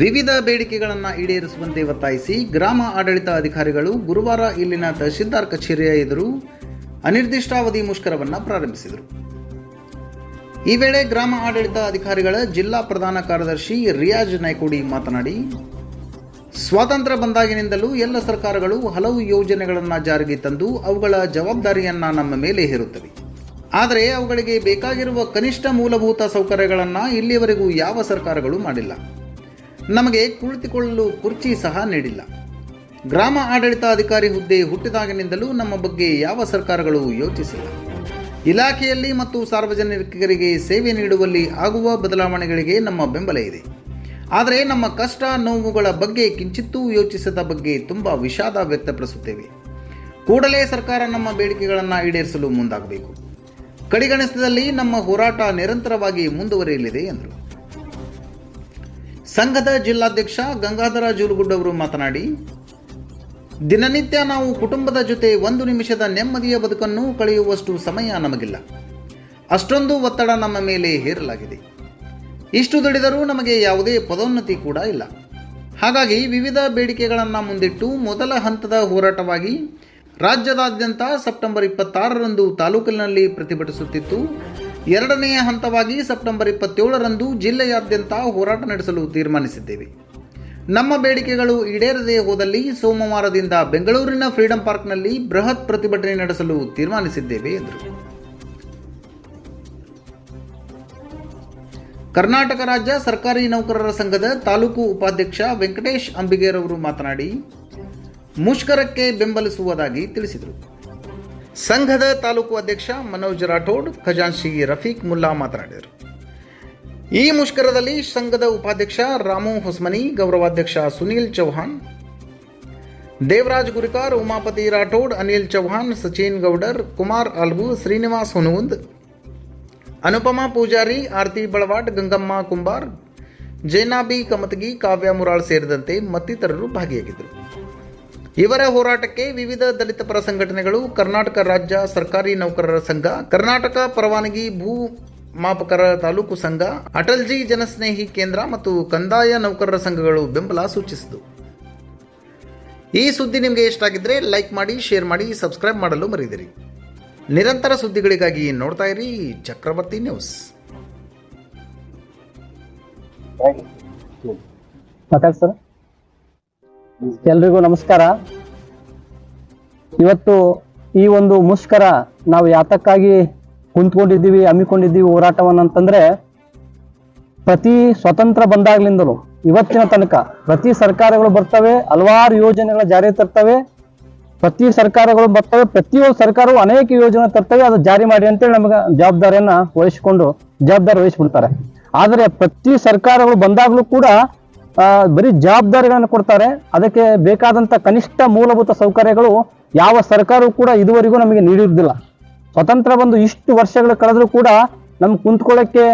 ವಿವಿಧ ಬೇಡಿಕೆಗಳನ್ನು ಈಡೇರಿಸುವಂತೆ ಒತ್ತಾಯಿಸಿ ಗ್ರಾಮ ಆಡಳಿತ ಅಧಿಕಾರಿಗಳು ಗುರುವಾರ ಇಲ್ಲಿನ ತಹಶೀಲ್ದಾರ್ ಕಚೇರಿಯ ಎದುರು ಅನಿರ್ದಿಷ್ಟಾವಧಿ ಮುಷ್ಕರವನ್ನು ಪ್ರಾರಂಭಿಸಿದರು. ಈ ವೇಳೆ ಗ್ರಾಮ ಆಡಳಿತ ಅಧಿಕಾರಿಗಳ ಜಿಲ್ಲಾ ಪ್ರಧಾನ ಕಾರ್ಯದರ್ಶಿ ರಿಯಾಜ್ ನೈಕೋಡಿ ಮಾತನಾಡಿ, ಸ್ವಾತಂತ್ರ್ಯ ಬಂದಾಗಿನಿಂದಲೂ ಎಲ್ಲ ಸರ್ಕಾರಗಳು ಹಲವು ಯೋಜನೆಗಳನ್ನು ಜಾರಿಗೆ ತಂದು ಅವುಗಳ ಜವಾಬ್ದಾರಿಯನ್ನು ನಮ್ಮ ಮೇಲೆ ಹೇರುತ್ತವೆ. ಆದರೆ ಅವುಗಳಿಗೆ ಬೇಕಾಗಿರುವ ಕನಿಷ್ಠ ಮೂಲಭೂತ ಸೌಕರ್ಯಗಳನ್ನು ಇಲ್ಲಿಯವರೆಗೂ ಯಾವ ಸರ್ಕಾರಗಳು ಮಾಡಿಲ್ಲ. ನಮಗೆ ಕುಳಿತುಕೊಳ್ಳಲು ಕುರ್ಚಿ ಸಹ ನೀಡಿಲ್ಲ. ಗ್ರಾಮ ಆಡಳಿತಾಧಿಕಾರಿ ಹುದ್ದೆ ಹುಟ್ಟಿದಾಗಿನಿಂದಲೂ ನಮ್ಮ ಬಗ್ಗೆ ಯಾವ ಸರ್ಕಾರಗಳು ಯೋಚಿಸಿಲ್ಲ. ಇಲಾಖೆಯಲ್ಲಿ ಮತ್ತು ಸಾರ್ವಜನಿಕರಿಗೆ ಸೇವೆ ನೀಡುವಲ್ಲಿ ಆಗುವ ಬದಲಾವಣೆಗಳಿಗೆ ನಮ್ಮ ಬೆಂಬಲ ಇದೆ. ಆದರೆ ನಮ್ಮ ಕಷ್ಟ ನೋವುಗಳ ಬಗ್ಗೆ ಕಿಂಚಿತ್ತೂ ಯೋಚಿಸದ ಬಗ್ಗೆ ತುಂಬ ವಿಷಾದ ವ್ಯಕ್ತಪಡಿಸುತ್ತೇವೆ. ಕೂಡಲೇ ಸರ್ಕಾರ ನಮ್ಮ ಬೇಡಿಕೆಗಳನ್ನು ಈಡೇರಿಸಲು ಮುಂದಾಗಬೇಕು. ಕಡಿಗಣಿಸದಲ್ಲಿ ನಮ್ಮ ಹೋರಾಟ ನಿರಂತರವಾಗಿ ಮುಂದುವರಿಯಲಿದೆ ಎಂದರು. ಸಂಘದ ಜಿಲ್ಲಾಧ್ಯಕ್ಷ ಗಂಗಾಧರ ಜೂಲುಗುಡ್ ಅವರು ಮಾತನಾಡಿ, ದಿನನಿತ್ಯ ನಾವು ಕುಟುಂಬದ ಜೊತೆ ಒಂದು ನಿಮಿಷದ ನೆಮ್ಮದಿಯ ಬದುಕನ್ನು ಕಳೆಯುವಷ್ಟು ಸಮಯ ನಮಗಿಲ್ಲ. ಅಷ್ಟೊಂದು ಒತ್ತಡ ನಮ್ಮ ಮೇಲೆ ಹೇರಲಾಗಿದೆ. ಇಷ್ಟು ದುಡಿದರೂ ನಮಗೆ ಯಾವುದೇ ಪದೋನ್ನತಿ ಕೂಡ ಇಲ್ಲ. ಹಾಗಾಗಿ ವಿವಿಧ ಬೇಡಿಕೆಗಳನ್ನು ಮುಂದಿಟ್ಟು ಮೊದಲ ಹಂತದ ಹೋರಾಟವಾಗಿ ರಾಜ್ಯದಾದ್ಯಂತ ಸೆಪ್ಟೆಂಬರ್ ಇಪ್ಪತ್ತಾರರಂದು ತಾಲೂಕಿನಲ್ಲಿ ಪ್ರತಿಭಟಿಸುತ್ತಿತ್ತು. ಎರಡನೆಯ ಹಂತವಾಗಿ ಸೆಪ್ಟೆಂಬರ್ ಇಪ್ಪತ್ತೇಳರಂದು ಜಿಲ್ಲೆಯಾದ್ಯಂತ ಹೋರಾಟ ನಡೆಸಲು ತೀರ್ಮಾನಿಸಿದ್ದೇವೆ. ನಮ್ಮ ಬೇಡಿಕೆಗಳು ಈಡೇರದೇ ಹೋದಲ್ಲಿ ಸೋಮವಾರದಿಂದ ಬೆಂಗಳೂರಿನ ಫ್ರೀಡಂ ಪಾರ್ಕ್ನಲ್ಲಿ ಬೃಹತ್ ಪ್ರತಿಭಟನೆ ನಡೆಸಲು ತೀರ್ಮಾನಿಸಿದ್ದೇವೆ, ಎಂದರು. ಕರ್ನಾಟಕ ರಾಜ್ಯ ಸರ್ಕಾರಿ ನೌಕರರ ಸಂಘದ ತಾಲೂಕು ಉಪಾಧ್ಯಕ್ಷ ವೆಂಕಟೇಶ್ ಅಂಬಿಗೇರವರು ಮಾತನಾಡಿ, ಮುಷ್ಕರಕ್ಕೆ ಬೆಂಬಲಿಸುವುದಾಗಿ ತಿಳಿಸಿದರು. ಸಂಘದ ತಾಲೂಕು ಅಧ್ಯಕ್ಷ ಮನೋಜ್ ರಾಠೋಡ್ ಖಜಾನ್ಶಿ ರಫೀಕ್ ಮುಲ್ಲಾ ಮಾತನಾಡಿದರು. ಈ ಮುಷ್ಕರದಲ್ಲಿ ಸಂಘದ ಉಪಾಧ್ಯಕ್ಷ ರಾಮು ಹೊಸ್ಮನಿ, ಗೌರವಾಧ್ಯಕ್ಷ ಸುನೀಲ್ ಚೌಹಾಣ್, ದೇವರಾಜ್ ಗುರಿಕಾರ್, ಉಮಾಪತಿ ರಾಠೋಡ್, ಅನಿಲ್ ಚೌಹಾಣ್, ಸಚಿನ್ ಗೌಡರ್, ಕುಮಾರ್ ಆಲ್ಗು ಶ್ರೀನಿವಾಸ್ ಹುನಗುಂದ್, ಅನುಪಮಾ ಪೂಜಾರಿ, ಆರತಿ ಬಳವಾಟ್ ಗಂಗಮ್ಮ ಕುಂಬಾರ್, ಜೈನಾಬಿ ಕಮತಗಿ, ಕಾವ್ಯ ಮುರಾಳ್ ಸೇರಿದಂತೆ ಮತ್ತಿತರರು ಭಾಗಿಯಾಗಿದ್ದರು. ಇವರ ಹೋರಾಟಕ್ಕೆ ವಿವಿಧ ದಲಿತ ಪರ ಸಂಘಟನೆಗಳು, ಕರ್ನಾಟಕ ರಾಜ್ಯ ಸರ್ಕಾರಿ ನೌಕರರ ಸಂಘ, ಕರ್ನಾಟಕ ಪರವಾನಗಿ ಭೂ ಮಾಪಕರ ತಾಲೂಕು ಸಂಘ, ಅಟಲ್ಜಿ ಜನಸ್ನೇಹಿ ಕೇಂದ್ರ ಮತ್ತು ಕಂದಾಯ ನೌಕರರ ಸಂಘಗಳು ಬೆಂಬಲ ಸೂಚಿಸಿತು. ಈ ಸುದ್ದಿ ನಿಮಗೆ ಇಷ್ಟ ಆಗಿದ್ರೆ ಲೈಕ್ ಮಾಡಿ, ಶೇರ್ ಮಾಡಿ, ಸಬ್ಸ್ಕ್ರೈಬ್ ಮಾಡಲು ಮರೆಯದಿರಿ ನಿರಂತರ ಸುದ್ದಿಗಳಿಗಾಗಿ ನೋಡ್ತಾ ಇರಿ ಚಕ್ರವರ್ತಿ ನ್ಯೂಸ್. ಸರ್. ಎಲ್ರಿಗೂ ನಮಸ್ಕಾರ. ಇವತ್ತು ಈ ಒಂದು ಮುಷ್ಕರ ನಾವು ಯಾತಕ್ಕಾಗಿ ಕುಂತ್ಕೊಂಡಿದ್ದೀವಿ, ಹಮ್ಮಿಕೊಂಡಿದ್ದೀವಿ, ಹೋರಾಟವನ್ನು ಅಂತಂದ್ರೆ ಪ್ರತಿ ಸ್ವತಂತ್ರ ಬಂದಾಗ್ಲಿಂದಲೂ ಇವತ್ತಿನ ತನಕ ಪ್ರತಿ ಸರ್ಕಾರಗಳು ಬರ್ತವೆ, ಹಲವಾರು ಯೋಜನೆಗಳ ಜಾರಿ ತರ್ತವೆ, ಪ್ರತಿ ಸರ್ಕಾರಗಳು ಬರ್ತವೆ, ಪ್ರತಿಯೊಂದು ಸರ್ಕಾರವು ಅನೇಕ ಯೋಜನೆ ತರ್ತವೆ, ಅದು ಜಾರಿ ಮಾಡಿ ಅಂತೇಳಿ ನಮಗೆ ಜವಾಬ್ದಾರಿಯನ್ನ ವಹಿಸಿಕೊಂಡು ಜವಾಬ್ದಾರಿ ವಹಿಸ್ಬಿಡ್ತಾರೆ. ಆದರೆ ಪ್ರತಿ ಸರ್ಕಾರಗಳು ಬಂದಾಗಲೂ ಕೂಡ ಬರೀ ಜವಾಬ್ದಾರಿಗಳನ್ನು ಕೊಡ್ತಾರೆ. ಅದಕ್ಕೆ ಬೇಕಾದಂತ ಕನಿಷ್ಠ ಮೂಲಭೂತ ಸೌಕರ್ಯಗಳು ಯಾವ ಸರ್ಕಾರವೂ ಕೂಡ ಇದುವರೆಗೂ ನಮಗೆ ನೀಡಿರುವುದಿಲ್ಲ. ಸ್ವತಂತ್ರ ಬಂದು ಇಷ್ಟು ವರ್ಷಗಳು ಕಳೆದರೂ ಕೂಡ ನಮ್ಗೆ ಕುಂತ್ಕೊಳ್ಳೋಕ್ಕೆ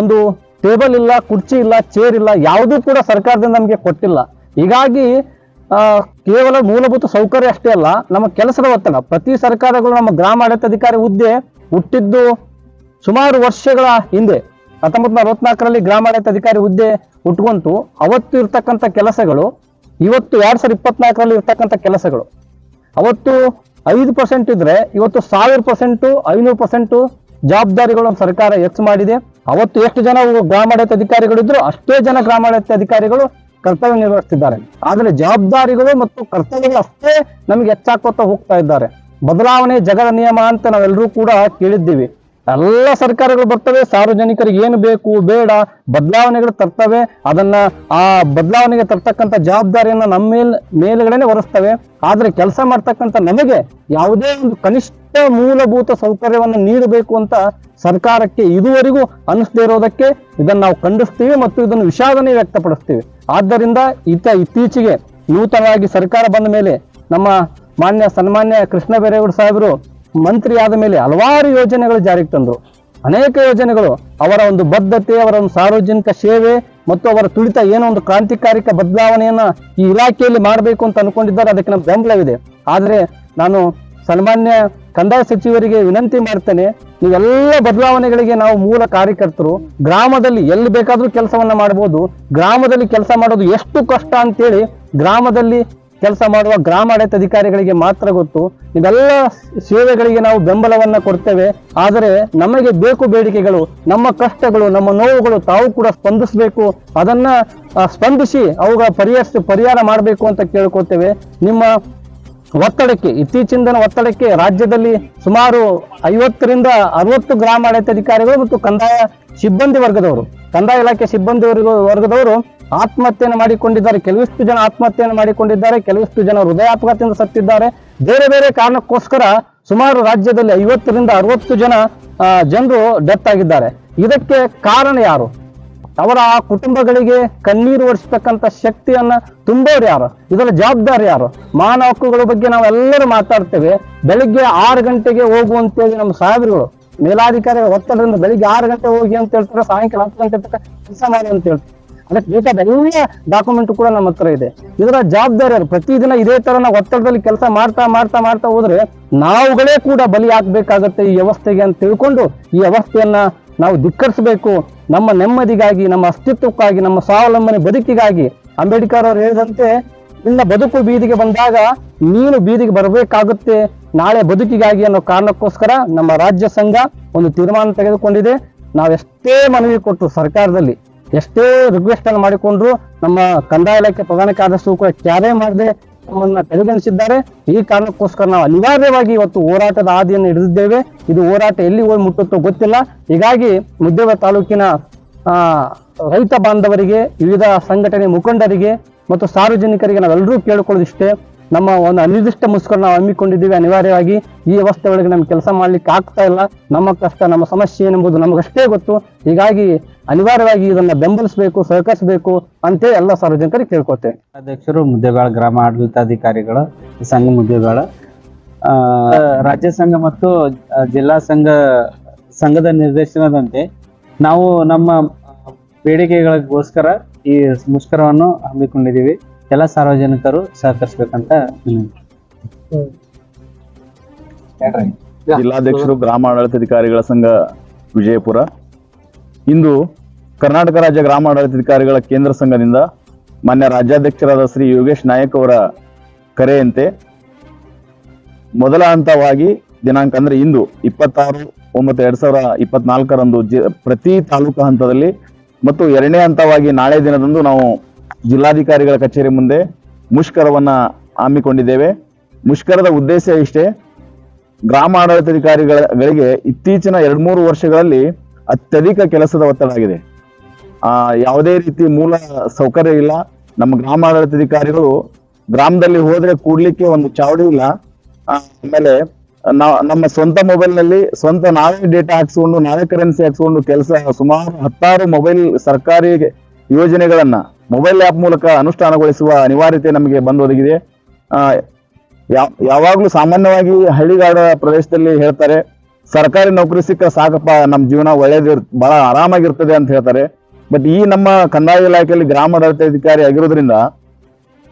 ಒಂದು ಟೇಬಲ್ ಇಲ್ಲ, ಕುರ್ಚಿ ಇಲ್ಲ, ಚೇರ್ ಇಲ್ಲ, ಯಾವುದೂ ಕೂಡ ಸರ್ಕಾರದಿಂದ ನಮಗೆ ಕೊಟ್ಟಿಲ್ಲ. ಹೀಗಾಗಿ ಕೇವಲ ಮೂಲಭೂತ ಸೌಕರ್ಯ ಅಷ್ಟೇ ಅಲ್ಲ, ನಮ್ಮ ಕೆಲಸದ ಒತ್ತಡ. ಪ್ರತಿ ಸರ್ಕಾರಗಳು ನಮ್ಮ ಗ್ರಾಮ ಆಡಳಿತಾಧಿಕಾರಿ ಹುದ್ದೆ ಹುಟ್ಟಿದ್ದು ಸುಮಾರು ವರ್ಷಗಳ ಹಿಂದೆ. ಹತ್ತೊಂಬತ್ತು ನೂರ ಅರವತ್ನಾಲ್ಕರಲ್ಲಿ ಗ್ರಾಮಾಡಳಿತ ಅಧಿಕಾರಿ ಹುದ್ದೆ ಉಟ್ಕೊಂತು, ಅವತ್ತು ಇರ್ತಕ್ಕಂಥ ಕೆಲಸಗಳು, ಇವತ್ತು ಎರಡು ಸಾವಿರದ ಇಪ್ಪತ್ನಾಲ್ಕರಲ್ಲಿ ಇರ್ತಕ್ಕಂಥ ಕೆಲಸಗಳು. ಅವತ್ತು ಐದು ಪರ್ಸೆಂಟ್ ಇದ್ರೆ, ಇವತ್ತು ಸಾವಿರ ಪರ್ಸೆಂಟು ಐನೂರು ಪರ್ಸೆಂಟು ಜವಾಬ್ದಾರಿಗಳನ್ನು ಸರ್ಕಾರ ಹೆಚ್ಚು ಮಾಡಿದೆ. ಅವತ್ತು ಎಷ್ಟು ಜನ ಗ್ರಾಮಾಡಳಿತ ಅಧಿಕಾರಿಗಳಿದ್ರು ಅಷ್ಟೇ ಜನ ಗ್ರಾಮಾಡಳಿತ ಅಧಿಕಾರಿಗಳು ಕರ್ತವ್ಯ ನಿರ್ವಹಿಸ್ತಿದ್ದಾರೆ. ಆದರೆ ಜವಾಬ್ದಾರಿಗಳು ಮತ್ತು ಕರ್ತವ್ಯಗಳು ಅಷ್ಟೇ ನಮಗೆ ಹೆಚ್ಚಾಕೋತಾ ಹೋಗ್ತಾ ಇದ್ದಾರೆ. ಬದಲಾವಣೆ ಜಗದ ನಿಯಮ ಅಂತ ನಾವೆಲ್ಲರೂ ಕೂಡ ಕೇಳಿದ್ದೀವಿ. ಎಲ್ಲ ಸರ್ಕಾರಗಳು ಬರ್ತವೆ, ಸಾರ್ವಜನಿಕರಿಗೆ ಏನು ಬೇಕು ಬೇಡ, ಬದಲಾವಣೆಗಳು ತರ್ತವೆ, ಅದನ್ನ ಆ ಬದಲಾವಣೆಗೆ ತರ್ತಕ್ಕಂಥ ಜವಾಬ್ದಾರಿಯನ್ನ ನಮ್ಮ ಮೇಲ್, ಮೇಲುಗಡೆನೆ ಹೊರಿಸ್ತವೆ ಆದರೆ ಕೆಲಸ ಮಾಡ್ತಕ್ಕಂಥ ನಮಗೆ ಯಾವುದೇ ಒಂದು ಕನಿಷ್ಠ ಮೂಲಭೂತ ಸೌಕರ್ಯವನ್ನು ನೀಡಬೇಕು ಅಂತ ಸರ್ಕಾರಕ್ಕೆ ಇದುವರೆಗೂ ಅನಿಸದೇ ಇರೋದಕ್ಕೆ ಇದನ್ನು ನಾವು ಖಂಡಿಸ್ತೀವಿ ಮತ್ತು ಇದನ್ನು ವಿಷಾದನೆ ವ್ಯಕ್ತಪಡಿಸ್ತೀವಿ. ಆದ್ದರಿಂದ ಇತ ಇತ್ತೀಚೆಗೆ ನೂತನವಾಗಿ ಸರ್ಕಾರ ಬಂದ ಮೇಲೆ ನಮ್ಮ ಮಾನ್ಯ ಸನ್ಮಾನ್ಯ ಕೃಷ್ಣ ಬೈರೇಗೌಡ ಸಾಹೇಬರು ಮಂತ್ರಿ ಆದ ಮೇಲೆ ಹಲವಾರು ಯೋಜನೆಗಳು ಜಾರಿಗೆ ತಂದರು. ಅನೇಕ ಯೋಜನೆಗಳು ಅವರ ಒಂದು ಬದ್ಧತೆ, ಅವರ ಒಂದು ಸಾರ್ವಜನಿಕ ಸೇವೆ ಮತ್ತು ಅವರ ತುಳಿತ ಏನೋ ಒಂದು ಕ್ರಾಂತಿಕಾರಿಕ ಬದಲಾವಣೆಯನ್ನು ಈ ಇಲಾಖೆಯಲ್ಲಿ ಮಾಡಬೇಕು ಅಂತ ಅನ್ಕೊಂಡಿದ್ದಾರೆ. ಅದಕ್ಕೆ ನಮ್ಮ ಬೆಂಬಲವಿದೆ. ಆದರೆ ನಾನು ಸನ್ಮಾನ್ಯ ಕಂದಾಯ ಸಚಿವರಿಗೆ ವಿನಂತಿ ಮಾಡ್ತೇನೆ, ನೀವೆಲ್ಲ ಬದಲಾವಣೆಗಳಿಗೆ ನಾವು ಮೂಲ ಕಾರ್ಯಕರ್ತರು. ಗ್ರಾಮದಲ್ಲಿ ಎಲ್ಲಿ ಬೇಕಾದರೂ ಕೆಲಸವನ್ನು ಮಾಡಬಹುದು ಗ್ರಾಮದಲ್ಲಿ ಕೆಲಸ ಮಾಡೋದು ಎಷ್ಟು ಕಷ್ಟ ಅಂತೇಳಿ ಗ್ರಾಮದಲ್ಲಿ ಕೆಲಸ ಮಾಡುವ ಗ್ರಾಮ ಆಡಳಿತ ಅಧಿಕಾರಿಗಳಿಗೆ ಮಾತ್ರ ಗೊತ್ತು. ಇದೆಲ್ಲ ಸೇವೆಗಳಿಗೆ ನಾವು ಬೆಂಬಲವನ್ನ ಕೊಡ್ತೇವೆ. ಆದರೆ ನಮಗೆ ಬೇಕು ಬೇಡಿಕೆಗಳು, ನಮ್ಮ ಕಷ್ಟಗಳು, ನಮ್ಮ ನೋವುಗಳು ತಾವು ಕೂಡ ಸ್ಪಂದಿಸಬೇಕು. ಅದನ್ನ ಸ್ಪಂದಿಸಿ ಅವುಗಳ ಪರಿಹರಿಸಿ, ಪರಿಹಾರ ಮಾಡಬೇಕು ಅಂತ ಕೇಳ್ಕೊತೇವೆ ನಿಮ್ಮ ಒತ್ತಡಕ್ಕೆ ಇತ್ತೀಚಿನ ಒತ್ತಡಕ್ಕೆ ರಾಜ್ಯದಲ್ಲಿ ಸುಮಾರು ಐವತ್ತರಿಂದ ಅರವತ್ತು ಗ್ರಾಮ ಆಡಳಿತ ಅಧಿಕಾರಿಗಳು ಮತ್ತು ಕಂದಾಯ ಸಿಬ್ಬಂದಿ ವರ್ಗದವರು ಕಂದಾಯ ಇಲಾಖೆ ಸಿಬ್ಬಂದಿ ವರ್ಗ ವರ್ಗದವರು ಆತ್ಮಹತ್ಯೆಯನ್ನು ಮಾಡಿಕೊಂಡಿದ್ದಾರೆ. ಕೆಲವಿಷ್ಟು ಜನ ಆತ್ಮಹತ್ಯೆಯನ್ನು ಮಾಡಿಕೊಂಡಿದ್ದಾರೆ. ಕೆಲವಿಷ್ಟು ಜನ ಹೃದಯಾಪಘಾತದಿಂದ ಸತ್ತಿದ್ದಾರೆ. ಬೇರೆ ಬೇರೆ ಕಾರಣಕ್ಕೋಸ್ಕರ ಸುಮಾರು ರಾಜ್ಯದಲ್ಲಿ ಐವತ್ತರಿಂದ ಅರವತ್ತು ಜನ ಜನರು ಡೆತ್ ಆಗಿದ್ದಾರೆ. ಇದಕ್ಕೆ ಕಾರಣ ಯಾರು? ಅವರ ಆ ಕುಟುಂಬಗಳಿಗೆ ಕಣ್ಣೀರು ಒರೆಸ್ತಕ್ಕಂಥ ಶಕ್ತಿಯನ್ನ ತುಂಬೋರು ಯಾರು? ಇದರ ಜವಾಬ್ದಾರಿ ಯಾರು? ಮಾನವ ಹಕ್ಕುಗಳ ಬಗ್ಗೆ ನಾವೆಲ್ಲರೂ ಮಾತಾಡ್ತೇವೆ. ಬೆಳಿಗ್ಗೆ ಆರು ಗಂಟೆಗೆ ಹೋಗುವಂತೇಳಿ ನಮ್ಮ ಸಾಹೇಬರುಗಳು ಮೇಲಾಧಿಕಾರಿಗಳ ಒತ್ತಡದಿಂದ ಬೆಳಿಗ್ಗೆ ಆರು ಗಂಟೆ ಹೋಗಿ ಅಂತ ಹೇಳ್ತಾರೆ, ಸಾಯಂಕಾಲ ಹತ್ತು ಗಂಟೆ ತನಕ ಕೆಲಸ ಮಾಡಿ ಅಂತ ಹೇಳ್ತಾರೆ. ಅದಕ್ಕೆ ಬೇಕಾದ ಎಲ್ಲ ಡಾಕ್ಯುಮೆಂಟ್ ಕೂಡ ನಮ್ಮ ಹತ್ರ ಇದೆ. ಇದರ ಜವಾಬ್ದಾರಿ ಪ್ರತಿ ಪ್ರತಿದಿನ ಇದೇ ತರ ಒತ್ತಡದಲ್ಲಿ ಕೆಲಸ ಮಾಡ್ತಾ ಮಾಡ್ತಾ ಮಾಡ್ತಾ ಹೋದ್ರೆ ನಾವುಗಳೇ ಕೂಡ ಬಲಿ ಹಾಕ್ಬೇಕಾಗತ್ತೆ ಈ ವ್ಯವಸ್ಥೆಗೆ ಅಂತ ತಿಳ್ಕೊಂಡು ಈ ವ್ಯವಸ್ಥೆಯನ್ನ ನಾವು ಧಿಕ್ಕರಿಸಬೇಕು. ನಮ್ಮ ನೆಮ್ಮದಿಗಾಗಿ, ನಮ್ಮ ಅಸ್ತಿತ್ವಕ್ಕಾಗಿ, ನಮ್ಮ ಸ್ವಾವಲಂಬನೆ ಬದುಕಿಗಾಗಿ ಅಂಬೇಡ್ಕರ್ ಅವರು ಹೇಳಿದಂತೆ, ನಿನ್ನ ಬದುಕು ಬೀದಿಗೆ ಬಂದಾಗ ನೀನು ಬೀದಿಗೆ ಬರಬೇಕಾಗುತ್ತೆ. ನಾಳೆ ಬದುಕಿಗಾಗಿ ಅನ್ನೋ ಕಾರಣಕ್ಕೋಸ್ಕರ ನಮ್ಮ ರಾಜ್ಯ ಸಂಘ ಒಂದು ತೀರ್ಮಾನ ತೆಗೆದುಕೊಂಡಿದೆ. ನಾವೆಷ್ಟೇ ಮನವಿ ಕೊಟ್ಟು ಸರ್ಕಾರದಲ್ಲಿ, ಎಷ್ಟೇ ರಿಕ್ವೆಸ್ಟ್ ಅನ್ನು ಮಾಡಿಕೊಂಡ್ರು ನಮ್ಮ ಕಂದಾಯ ಇಲಾಖೆ ಪ್ರಧಾನ ಕಾರ್ಯದರ್ಶಿ ಕೂಡ ಕ್ಯಾರೆ ಮಾಡದೆ ನಮ್ಮನ್ನ ಪರಿಗಣಿಸಿದ್ದಾರೆ ಈ ಕಾರಣಕ್ಕೋಸ್ಕರ ನಾವು ಅನಿವಾರ್ಯವಾಗಿ ಇವತ್ತು ಹೋರಾಟದ ಹಾದಿಯನ್ನು ಹಿಡಿದಿದ್ದೇವೆ. ಇದು ಹೋರಾಟ ಎಲ್ಲಿ ಹೋಗಿ ಮುಟ್ಟುತ್ತೋ ಗೊತ್ತಿಲ್ಲ. ಹೀಗಾಗಿ ಮುದ್ದೇವ ತಾಲೂಕಿನ ರೈತ ಬಾಂಧವರಿಗೆ, ವಿವಿಧ ಸಂಘಟನೆ ಮುಖಂಡರಿಗೆ ಮತ್ತು ಸಾರ್ವಜನಿಕರಿಗೆ ನಾವೆಲ್ಲರೂ ಕೇಳಿಕೊಳ್ಳೋದಿಷ್ಟೇ. ನಮ್ಮ ಒಂದು ಅನಿರ್ದಿಷ್ಟ ಮುಷ್ಕರ ನಾವು ಹಮ್ಮಿಕೊಂಡಿದ್ದೀವಿ ಅನಿವಾರ್ಯವಾಗಿ, ಈ ವ್ಯವಸ್ಥೆ ಒಳಗೆ ನಮ್ಗೆ ಕೆಲಸ ಮಾಡ್ಲಿಕ್ಕೆ ಆಗ್ತಾ ಇಲ್ಲ. ನಮ್ಮ ಕಷ್ಟ, ನಮ್ಮ ಸಮಸ್ಯೆ ಏನೆಂಬುದು ನಮಗಷ್ಟೇ ಗೊತ್ತು. ಹೀಗಾಗಿ ಅನಿವಾರ್ಯವಾಗಿ ಇದನ್ನ ಬೆಂಬಲಿಸಬೇಕು, ಸಹಕರಿಸಬೇಕು ಅಂತೇಳಿ ಎಲ್ಲ ಸಾರ್ವಜನಿಕರಿಗೆ ಕೇಳ್ಕೊತೇವೆ ಅಧ್ಯಕ್ಷರು ಮುದ್ದೇಬೇಳ ಗ್ರಾಮ ಆಡಳಿತಾಧಿಕಾರಿಗಳು ಸಂಘ ಮುದ್ದೇಬೇಳ ರಾಜ್ಯ ಸಂಘ ಮತ್ತು ಜಿಲ್ಲಾ ಸಂಘ, ಸಂಘದ ನಿರ್ದೇಶನದಂತೆ ನಾವು ನಮ್ಮ ಬೇಡಿಕೆಗಳಿಗೋಸ್ಕರ ಈ ಮುಷ್ಕರವನ್ನು ಹಮ್ಮಿಕೊಂಡಿದ್ದೀವಿ. ಎಲ್ಲ ಸಾರ್ವಜನಿಕರು ಸಹಕರಿಸಬೇಕಂತ ಜಿಲ್ಲಾಧ್ಯಕ್ಷರು ಗ್ರಾಮ ಆಡಳಿತಾಧಿಕಾರಿಗಳ ಸಂಘ ವಿಜಯಪುರ. ಇಂದು ಕರ್ನಾಟಕ ರಾಜ್ಯ ಗ್ರಾಮ ಆಡಳಿತಾಧಿಕಾರಿಗಳ ಕೇಂದ್ರ ಸಂಘದಿಂದ ಮಾನ್ಯ ರಾಜ್ಯಾಧ್ಯಕ್ಷರಾದ ಶ್ರೀ ಯೋಗೇಶ್ ನಾಯಕ್ ಅವರ ಕರೆಯಂತೆ ಮೊದಲ ಹಂತವಾಗಿ ದಿನಾಂಕ ಅಂದ್ರೆ ಇಂದು ಇಪ್ಪತ್ತಾರು ಒಂಬತ್ತು ಎರಡ್ ಸಾವಿರ ಇಪ್ಪತ್ನಾಲ್ಕರಂದು ಜಿ- ಪ್ರತಿ ತಾಲೂಕು ಹಂತದಲ್ಲಿ ಮತ್ತು ಎರಡನೇ ಹಂತವಾಗಿ ನಾಳೆ ದಿನದಂದು ನಾವು ಜಿಲ್ಲಾಧಿಕಾರಿಗಳ ಕಚೇರಿ ಮುಂದೆ ಮುಷ್ಕರವನ್ನ ಹಮ್ಮಿಕೊಂಡಿದ್ದೇವೆ. ಮುಷ್ಕರದ ಉದ್ದೇಶ ಇಷ್ಟೇ ಗ್ರಾಮ ಆಡಳಿತಾಧಿಕಾರಿಗಳಿಗೆ ಇತ್ತೀಚಿನ ಎರಡ್ ಮೂರು ವರ್ಷಗಳಲ್ಲಿ ಅತ್ಯಧಿಕ ಕೆಲಸದ ಒತ್ತಡ ಆಗಿದೆ. ಯಾವುದೇ ರೀತಿ ಮೂಲ ಸೌಕರ್ಯ ಇಲ್ಲ. ನಮ್ಮ ಗ್ರಾಮ ಆಡಳಿತಾಧಿಕಾರಿಗಳು ಗ್ರಾಮದಲ್ಲಿ ಹೋದ್ರೆ ಕೂಡ್ಲಿಕ್ಕೆ ಒಂದು ಚಾವಡಿ ಇಲ್ಲ. ಆಮೇಲೆ ನಮ್ಮ ಸ್ವಂತ ಮೊಬೈಲ್ನಲ್ಲಿ ಸ್ವಂತ ನಾವೇ ಡೇಟಾ ಹಾಕ್ಸ್ಕೊಂಡು, ನಾವೇ ಕರೆನ್ಸಿ ಹಾಕ್ಸ್ಕೊಂಡು ಕೆಲಸ ಸುಮಾರು ಹತ್ತಾರು ಮೊಬೈಲ್ ಸರ್ಕಾರಿ ಯೋಜನೆಗಳನ್ನ ಮೊಬೈಲ್ ಆ್ಯಪ್ ಮೂಲಕ ಅನುಷ್ಠಾನಗೊಳಿಸುವ ಅನಿವಾರ್ಯತೆ ನಮಗೆ ಬಂದೊದಗಿದೆ. ಯಾವಾಗಲೂ ಯಾವ- ಯಾವಾಗ್ಲೂ ಸಾಮಾನ್ಯವಾಗಿ ಹಳ್ಳಿಗಾಡ ಪ್ರದೇಶದಲ್ಲಿ ಹೇಳ್ತಾರೆ, ಸರ್ಕಾರಿ ನೌಕರಿ ಸಿಕ್ಕ ಸಾಕಪ್ಪ ನಮ್ಮ ಜೀವನ ಒಳ್ಳೇದಿರ್, ಬಹಳ ಆರಾಮಾಗಿರ್ತದೆ ಅಂತ ಹೇಳ್ತಾರೆ. ಬಟ್ ಈ ನಮ್ಮ ಕಂದಾಯ ಇಲಾಖೆಯಲ್ಲಿ ಗ್ರಾಮ ಆಡಳಿತಾಧಿಕಾರಿ ಆಗಿರೋದ್ರಿಂದ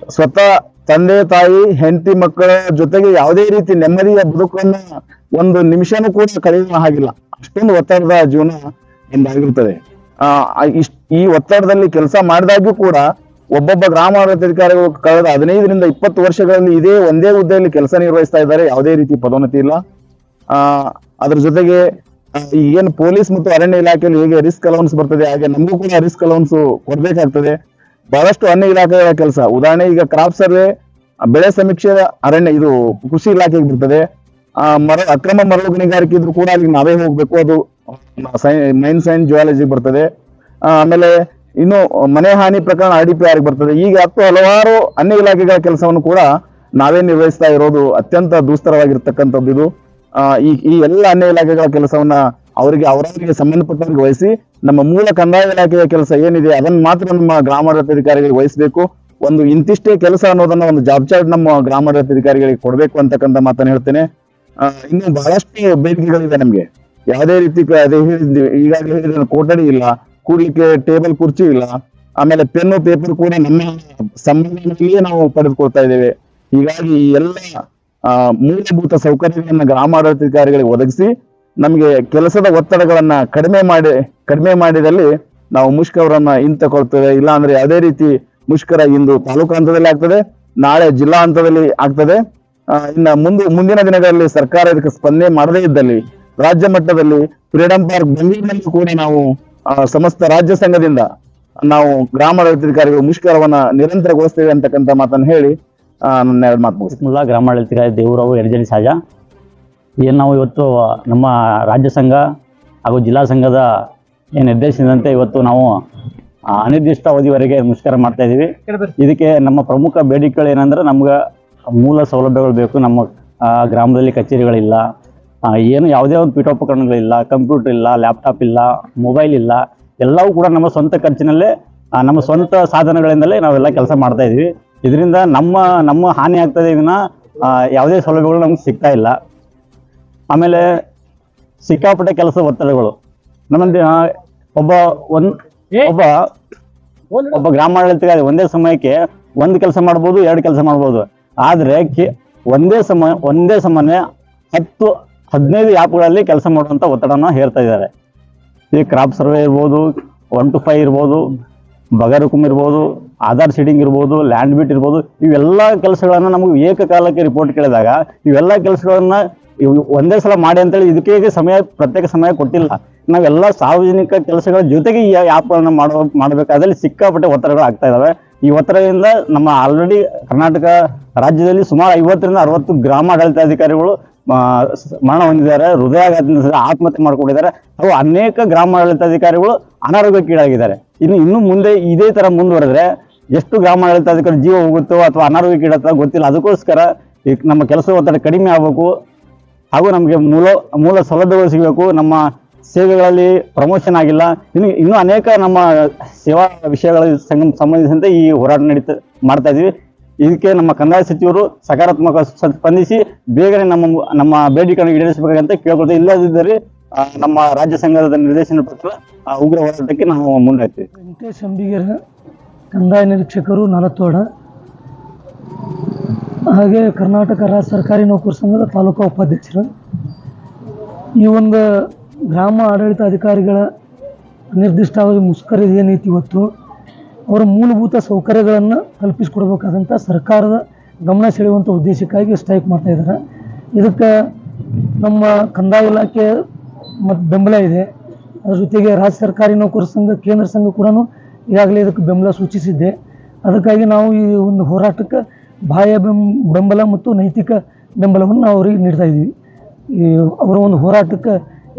ಸ್ವತಃ ತಂದೆ, ತಾಯಿ, ಹೆಂಡತಿ ಮಕ್ಕಳ ಜೊತೆಗೆ ಯಾವುದೇ ರೀತಿ ನೆಮ್ಮದಿಯ ಬದುಕನ್ನ ಒಂದು ನಿಮಿಷನೂ ಕೂಡ ಕಳೆಯುವ ಹಾಗಿಲ್ಲ. ಅಷ್ಟೊಂದು ಒತ್ತಡದ ಜೀವನ ಇಷ್ಟ್ ಈ ಒತ್ತಡದಲ್ಲಿ ಕೆಲಸ ಮಾಡಿದಾಗ್ಯೂ ಕೂಡ ಒಬ್ಬೊಬ್ಬ ಗ್ರಾಮ ಆಡಳಿತಾಧಿಕಾರಿಗಳು ಕಳೆದ ಹದಿನೈದರಿಂದ ಇಪ್ಪತ್ತು ವರ್ಷಗಳಲ್ಲಿ ಇದೇ ಒಂದೇ ಹುದ್ದೆಯಲ್ಲಿ ಕೆಲಸ ನಿರ್ವಹಿಸ್ತಾ ಇದ್ದಾರೆ. ಯಾವುದೇ ರೀತಿ ಪದೋನ್ನತಿ ಇಲ್ಲ. ಅದರ ಜೊತೆಗೆ ಏನು ಪೊಲೀಸ್ ಮತ್ತು ಅರಣ್ಯ ಇಲಾಖೆಯಲ್ಲಿ ಹೇಗೆ ರಿಸ್ಕ್ ಅಲೌನ್ಸ್ ಬರ್ತದೆ, ಹಾಗೆ ನಮಗೂ ಕೂಡ ರಿಸ್ಕ್ ಅಲೌನ್ಸ್ ಕೊಡಬೇಕಾಗ್ತದೆ. ಬಹಳಷ್ಟು ಅನ್ಯ ಇಲಾಖೆಗಳ ಕೆಲಸ. ಉದಾಹರಣೆ ಈಗ ಕ್ರಾಪ್ ಸರ್ವೆ ಬೆಳೆ ಸಮೀಕ್ಷೆ ಅರಣ್ಯ, ಇದು ಕೃಷಿ ಇಲಾಖೆಗೆ ಬರ್ತದೆ ಆ, ಮರ, ಅಕ್ರಮ ಮರಳು ಗಣಿಗಾರಿಕೆ ಇದ್ರು ಕೂಡ ಅಲ್ಲಿ ನಾವೇ ಹೋಗ್ಬೇಕು. ಅದು ಮೈನ್ ಸೈನ್ ಜುವಾಲಜಿ ಬರ್ತದೆ. ಆಮೇಲೆ ಇನ್ನು ಮನೆ ಹಾನಿ ಪ್ರಕರಣ ಆರ್ ಡಿ ಪಿ ಆರ್ಗೆ ಬರ್ತದೆ. ಈಗ ಹತ್ತು ಹಲವಾರು ಅನ್ಯ ಇಲಾಖೆಗಳ ಕೆಲಸವನ್ನು ಕೂಡ ನಾವೇ ನಿರ್ವಹಿಸ್ತಾ ಇರೋದು ಅತ್ಯಂತ ದುಸ್ತರವಾಗಿರ್ತಕ್ಕಂಥದ್ದು ಇದು. ಈ ಈ ಎಲ್ಲ ಅನ್ಯ ಇಲಾಖೆಗಳ ಕೆಲಸವನ್ನ ಅವರಿಗೆ, ಅವರವರಿಗೆ ಸಂಬಂಧಪಟ್ಟವರಿಗೆ ವಹಿಸಿ ನಮ್ಮ ಮೂಲ ಕಂದಾಯ ಇಲಾಖೆಯ ಕೆಲಸ ಏನಿದೆ ಅದನ್ನ ಮಾತ್ರ ನಮ್ಮ ಗ್ರಾಮಾಡಳಿತಾಧಿಕಾರಿಗಳಿಗೆ ವಹಿಸಬೇಕು. ಒಂದು ಇಂತಿಷ್ಟೇ ಕೆಲಸ ಅನ್ನೋದನ್ನ ಒಂದು ಜಾಬ್ ಚಾರ್ಟ್ ನಮ್ಮ ಗ್ರಾಮಾಡಳಿತಾಧಿಕಾರಿಗಳಿಗೆ ಕೊಡಬೇಕು ಅಂತಕ್ಕಂಥ ಮಾತನ್ನು ಹೇಳ್ತೇನೆ. ಇನ್ನು ಬಹಳಷ್ಟು ಬೇಡಿಕೆಗಳಿವೆ ನಮ್ಗೆ. ಯಾವುದೇ ರೀತಿ ಅದೇ ಹೇಳಿದ್ವಿ, ಈಗಾಗಲೇ ಹೇಳಿದ ಕೊಠಡಿ ಇಲ್ಲ, ಕೂಡ್ಲಿಕ್ಕೆ ಟೇಬಲ್ ಕುರ್ಚಿ ಇಲ್ಲ, ಆಮೇಲೆ ಪೆನ್ನು, ಪೇಪರ್ ಕೂಡ ನಮ್ಮ ಸಂಬಂಧದಲ್ಲಿಯೇ ನಾವು ಪಡೆದುಕೊಳ್ತಾ ಇದ್ದೇವೆ. ಹೀಗಾಗಿ ಈ ಎಲ್ಲ ಮೂಲಭೂತ ಸೌಕರ್ಯಗಳನ್ನ ಗ್ರಾಮಾಡಳಿತಾಧಿಕಾರಿಗಳಿಗೆ ಒದಗಿಸಿ, ನಮಗೆ ಕೆಲಸದ ಒತ್ತಡಗಳನ್ನ ಕಡಿಮೆ ಮಾಡಿ, ಕಡಿಮೆ ಮಾಡಿದಲ್ಲಿ ನಾವು ಮುಷ್ಕರವರನ್ನ ಹಿಂತಕೊಳ್ತೇವೆ ಇಲ್ಲ ಅಂದ್ರೆ ಯಾವುದೇ ರೀತಿ ಮುಷ್ಕರ ಇಂದು ತಾಲೂಕು ಹಂತದಲ್ಲಿ ಆಗ್ತದೆ, ನಾಳೆ ಜಿಲ್ಲಾ ಹಂತದಲ್ಲಿ ಆಗ್ತದೆ. ಇನ್ನ ಮುಂದೆ ಮುಂದಿನ ದಿನಗಳಲ್ಲಿ ಸರ್ಕಾರ ಇದಕ್ಕೆ ಸ್ಪಂದನೆ ಮಾಡದೇ ಇದ್ದಲ್ಲಿ ರಾಜ್ಯ ಮಟ್ಟದಲ್ಲಿ ಫ್ರೀಡಂ ಪಾರ್ಕ್ ಬೆಂಗಳೂರಿನಲ್ಲಿ ಕೂಡ ನಾವು ಸಮಸ್ತ ರಾಜ್ಯ ಸಂಘದಿಂದ ನಾವು ಗ್ರಾಮಾಡಳಿತಾಧಿಕಾರಿಗಳು ಮುಷ್ಕರವನ್ನ ನಿರಂತರಗೊಳಿಸ್ತೇವೆ ಅಂತಕ್ಕಂಥ ಮಾತನ್ನು ಹೇಳಿ ನನ್ನ ಎರಡು ಮಾತು ಮುಗಿಸ್ತೇನೆ. ಗ್ರಾಮಾಡಳಿತಾಧಿಕಾರಿ ಗ್ರಾಮಾಡಳಿತ ದೇವರಾವು ಎರಜನಿ ಸಹಜ. ಏನು ನಾವು ಇವತ್ತು ನಮ್ಮ ರಾಜ್ಯ ಸಂಘ ಹಾಗೂ ಜಿಲ್ಲಾ ಸಂಘದ ಏನು ನಿರ್ದೇಶನದಂತೆ ಇವತ್ತು ನಾವು ಅನಿರ್ದಿಷ್ಟ ಅವಧಿವರೆಗೆ ಮುಷ್ಕರ ಮಾಡ್ತಾ ಇದ್ದೀವಿ ಇದಕ್ಕೆ ನಮ್ಮ ಪ್ರಮುಖ ಬೇಡಿಕೆಗಳು ಏನಂದ್ರೆ ನಮ್ಗೆ ಮೂಲ ಸೌಲಭ್ಯಗಳು ಬೇಕು. ನಮ್ಮ ಗ್ರಾಮದಲ್ಲಿ ಕಚೇರಿಗಳಿಲ್ಲ. ಏನು ಯಾವುದೇ ಒಂದು ಪೀಠೋಪಕರಣಗಳಿಲ್ಲ ಕಂಪ್ಯೂಟರ್ ಇಲ್ಲ ಲ್ಯಾಪ್ಟಾಪ್ ಇಲ್ಲ ಮೊಬೈಲ್ ಇಲ್ಲ ಎಲ್ಲವೂ ಕೂಡ ನಮ್ಮ ಸ್ವಂತ ಖರ್ಚಿನಲ್ಲೇ ನಮ್ಮ ಸ್ವಂತ ಸಾಧನಗಳಿಂದಲೇ ನಾವೆಲ್ಲ ಕೆಲಸ ಮಾಡ್ತಾ ಇದ್ದೀವಿ. ಇದರಿಂದ ನಮ್ಮ ನಮ್ಮ ಹಾನಿ ಆಗ್ತದೆ ವಿನ ಯಾವುದೇ ಸೌಲಭ್ಯಗಳು ನಮ್ಗೆ ಸಿಗ್ತಾ ಇಲ್ಲ. ಆಮೇಲೆ ಸಿಕ್ಕಾಪಟ್ಟೆ ಕೆಲಸ ಒತ್ತಡಗಳು. ನಮ್ಮ ಒಬ್ಬ ಒಂದು ಒಬ್ಬ ಒಬ್ಬ ಗ್ರಾಮಾಡಳಿತಗಾರಿ ಒಂದೇ ಸಮಯಕ್ಕೆ ಒಂದು ಕೆಲಸ ಮಾಡ್ಬೋದು ಎರಡು ಕೆಲಸ ಮಾಡ್ಬೋದು. ಆದ್ರೆ ಒಂದೇ ಸಮ ಒಂದೇ ಸಮನೆ ಹತ್ತು ಹದಿನೈದು ಆ್ಯಪ್ಗಳಲ್ಲಿ ಕೆಲಸ ಮಾಡುವಂಥ ಒತ್ತಡನ ಹೇರ್ತಾ ಇದ್ದಾರೆ. ಈ ಕ್ರಾಪ್ ಸರ್ವೆ ಇರ್ಬೋದು ಒನ್ ಟು ಫೈವ್ ಇರ್ಬೋದು ಬಗರುಕುಮ್ ಇರ್ಬೋದು, ಆಧಾರ್ ಸೀಡಿಂಗ್ ಇರ್ಬೋದು ಲ್ಯಾಂಡ್ ಬಿಟ್ ಇರ್ಬೋದು, ಇವೆಲ್ಲ ಕೆಲಸಗಳನ್ನು ನಮಗೆ ಏಕಕಾಲಕ್ಕೆ ರಿಪೋರ್ಟ್ ಕೇಳಿದಾಗ ಇವೆಲ್ಲ ಕೆಲಸಗಳನ್ನು ಒಂದೇ ಸಲ ಮಾಡಿ ಅಂತೇಳಿ ಇದಕ್ಕೆ ಸಮಯ, ಪ್ರತ್ಯೇಕ ಸಮಯ ಕೊಟ್ಟಿಲ್ಲ. ನಾವೆಲ್ಲ ಸಾರ್ವಜನಿಕ ಕೆಲಸಗಳ ಜೊತೆಗೆ ಈ ಆ್ಯಪ್ಗಳನ್ನು ಮಾಡೋ ಮಾಡಬೇಕಾದಲ್ಲಿ ಸಿಕ್ಕಾಪಟ್ಟೆ ಒತ್ತಡಗಳು ಆಗ್ತಾ ಇದಾವೆ. ಈ ಒತ್ತಡದಿಂದ ನಮ್ಮ ಆಲ್ರೆಡಿ ಕರ್ನಾಟಕ ರಾಜ್ಯದಲ್ಲಿ ಸುಮಾರು ಐವತ್ತರಿಂದ ಅರವತ್ತು ಗ್ರಾಮ ಅಧಿಕಾರಿಗಳು ಆ, ಮರಣ ಹೊಂದಿದ್ದಾರೆ ಹೃದಯಾಘಾತದಿಂದ ಆತ್ಮಹತ್ಯೆ ಮಾಡಿಕೊಂಡಿದ್ದಾರೆ. ಹಾಗೂ ಅನೇಕ ಗ್ರಾಮ ಅಧಿಕಾರಿಗಳು ಅನಾರೋಗ್ಯಕ್ಕೀಡಾಗಿದ್ದಾರೆ. ಇನ್ನು ಇನ್ನು ಮುಂದೆ ಇದೇ ತರ ಮುಂದುವರೆದ್ರೆ ಎಷ್ಟು ಗ್ರಾಮ ಅಧಿಕಾರಿ ಜೀವ ಹೋಗುತ್ತೋ ಅಥವಾ ಅನಾರೋಗ್ಯಕ್ಕೀಡತ್ತೋ ಗೊತ್ತಿಲ್ಲ. ಅದಕ್ಕೋಸ್ಕರ ಈ ನಮ್ಮ ಕೆಲಸ ಒತ್ತಡ ಕಡಿಮೆ ಆಗಬೇಕು. ಹಾಗೂ ನಮಗೆ ಮೂಲ ಮೂಲ ಸೌಲಭ್ಯಗಳು ಸಿಗಬೇಕು. ನಮ್ಮ ಸೇವೆಗಳಲ್ಲಿ ಪ್ರಮೋಷನ್ ಆಗಿಲ್ಲ. ಇನ್ನು, ಇನ್ನೂ ಅನೇಕ ನಮ್ಮ ಸೇವಾ ವಿಷಯಗಳ ಸಂಬಂಧಿಸಿದಂತೆ ಈ ಹೋರಾಟ ನಡೀತಾ, ಮಾಡ್ತಾ ಇದೀವಿ. ಇದಕ್ಕೆ ನಮ್ಮ ಕಂದಾಯ ಸಚಿವರು ಸಕಾರಾತ್ಮಕ ಸ್ಪಂದಿಸಿ ಬೇಗನೆ ನಮ್ಮ ನಮ್ಮ ಬೇಡಿಕೆಗಳನ್ನು ಈಡೇರಿಸಬೇಕಂತ ಕೇಳ್ಕೊಳ್ತೇವೆ ಇಲ್ಲದಿದ್ದರೆ ನಮ್ಮ ರಾಜ್ಯ ಸಂಘದ ನಿರ್ದೇಶನ ಪ್ರಕಾರ ಆ ಉಗ್ರ ಹೋರಾಟಕ್ಕೆ ನಾವು ಮುಂದಾಗ್ತೀವಿ. ವೆಂಕಟೇಶ್ ಅಂಬಿಗರ, ಕಂದಾಯ ನಿರೀಕ್ಷಕರು ನಾಲತ್ವಾಡ ಹಾಗೆ ಕರ್ನಾಟಕ ರಾಜ್ಯ ಸರ್ಕಾರಿ ನೌಕರ ಸಂಘದ ತಾಲೂಕಾ ಉಪಾಧ್ಯಕ್ಷರು. ಈ ಒಂದು ಗ್ರಾಮ ಆಡಳಿತ ಅಧಿಕಾರಿಗಳ ನಿರ್ದಿಷ್ಟವಾಗಿ ಮುಷ್ಕರ ಏನೈತಿ ಇವತ್ತು? ಅವರ ಮೂಲಭೂತ ಸೌಕರ್ಯಗಳನ್ನು ಕಲ್ಪಿಸಿಕೊಡ್ಬೇಕಾದಂಥ ಸರ್ಕಾರದ ಗಮನ ಸೆಳೆಯುವಂಥ ಉದ್ದೇಶಕ್ಕಾಗಿ ಸ್ಟ್ರೈಕ್ ಮಾಡ್ತಾ ಇದ್ದಾರೆ ಇದಕ್ಕೆ ನಮ್ಮ ಕಂದಾಯ ಇಲಾಖೆ ಮತ್ತು ಬೆಂಬಲ ಇದೆ. ಅದ್ರ ಜೊತೆಗೆ ರಾಜ್ಯ ಸರ್ಕಾರಿ ನೌಕರ ಸಂಘ, ಕೇಂದ್ರ ಸಂಘ ಕೂಡ ಈಗಾಗಲೇ ಇದಕ್ಕೆ ಬೆಂಬಲ ಸೂಚಿಸಿದ್ದೆ. ಅದಕ್ಕಾಗಿ ನಾವು ಈ ಒಂದು ಹೋರಾಟಕ್ಕೆ ಬಾಹ್ಯ ಬೆಂಬಲ ಮತ್ತು ನೈತಿಕ ಬೆಂಬಲವನ್ನು ನಾವು ಅವರಿಗೆ ನೀಡ್ತಾ ಇದ್ದೀವಿ ಈ ಅವರ ಒಂದು ಹೋರಾಟಕ್ಕೆ